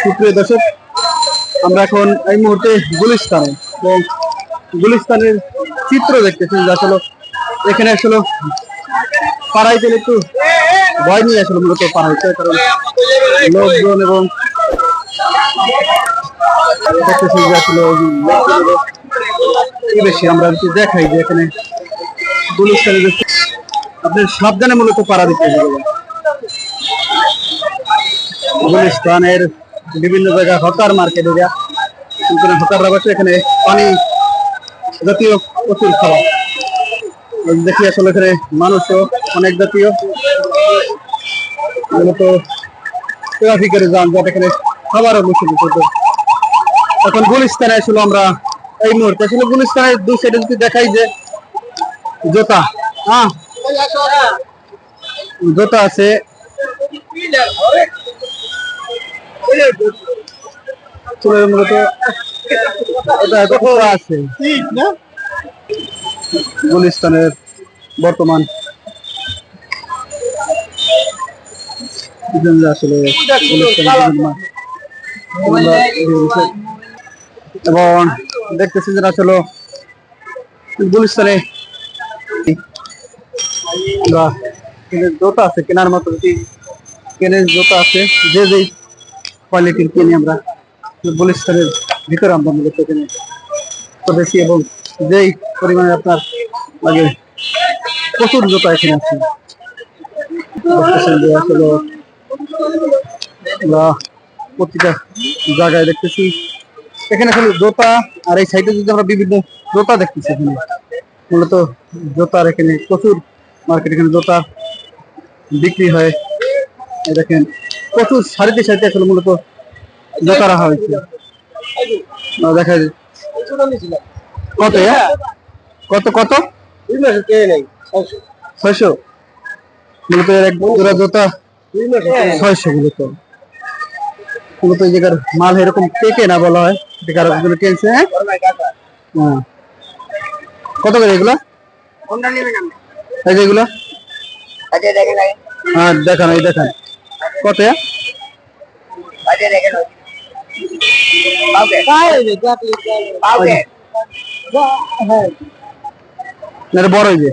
সুপ্রিয় দর্শক, আমরা এখন এই মুহূর্তে গুলিস্তানে, এবং গুলিস্তানের চিত্র দেখতেছি যে আসলে এখানে আসলে পাড়ায় একটু ভয় নিয়ে আসলে মূলত পাড়াইতে কারণ লোকজন এবং দেখতেছি যে আসলে বেশি আমরা দেখাই যে এখানে গুলিস্তানে সাবধানে মূলত পাড়া দিতে গুলিস্তানের বিভিন্ন জায়গায় হকার মার্কেট এরিয়া। কিন্তু হকাররা বসে এখানে পানি জাতীয় প্রচুর খাবার। দেখি আসলে এখানে মানুষও অনেক জাতীয়। মূলত ট্রাফিকের যানজট এখানে খাবারও বসে দিতে এখন গুলিস্তানে আসলে আমরা এই মুহূর্তে আসলে গুলিস্তানের দু সাইডে যদি দেখাই যে জোতা হ্যাঁ? জোতা আছে। চুলের মূলত এটা কত আছে? গুলিস্তানের বর্তমান আসলে এবং দেখতেছি যে আসলে গুলিস্তানে জোতা আছে, কেনার মতো কেনের জোতা আছে, যে যেই কোয়ালিটির কিনে আমরা গুলিস্তানের ভিতরে আমরা মূলত এখানে করেছি এবং যেই পরিমাণে আপনার লাগে প্রচুর জোতা এখানে আছে। প্রতিটা জায়গায় দেখতেছি। এখানে খালি জোতা আর এই সাইডে যদি আমরা বিভিন্ন জোতা দেখতেছি এখানে, মূলত জোতার এখানে প্রচুর মার্কেট এখানে জোতা বিক্রি হয়। দেখেন প্রচুর সারিতে সারিতে আসলে মূলত জোতা রাখা হয়েছে দেখা যায়। কত? কত কত? ছয়শো। মূলত এর এক জোড়া জোতা ছয়শো মূলত। মূলত এই জায়গার মাল এরকম টেকে না বলা হয় কারও টেনছে হ্যাঁ? হ্যাঁ। কত করে এগুলো? এই যে এগুলো? হ্যাঁ দেখান এই দেখান। কত বড় যে।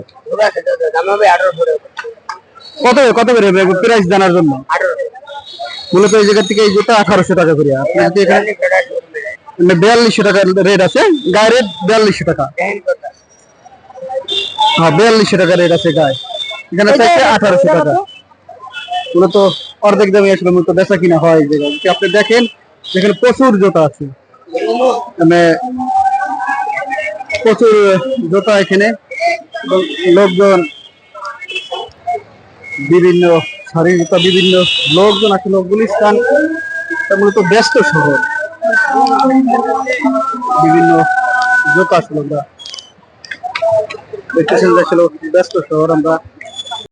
কত কত করে প্রাইস জানার জন্য? মূলত এই জায়গা থেকে এই জুতা আঠারোশো টাকা করে। আপনি যদি এখানে বিয়াল্লিশশো টাকা রেট আছে। গায়ে রেট বিয়াল্লিশশো টাকা। হ্যাঁ বিয়াল্লিশশো টাকা রেট আছে গায়ে। এখানে আঠারোশো টাকা। মূলত অর্ধেক দামে আসলে মূলত বেচা কিনা হয় যদি আপনি দেখেন যেখানে প্রচুর জোতা আছে। মানে প্রচুর জুতা এখানে। লোকজন, বিভিন্ন জুতা, বিভিন্ন লোকজন আছে গুলিস্তান এটা মূলত ব্যস্ত শহর। বিভিন্ন জোতা ছিল আমরা দেখতেছেন যে ব্যস্ত শহর আমরা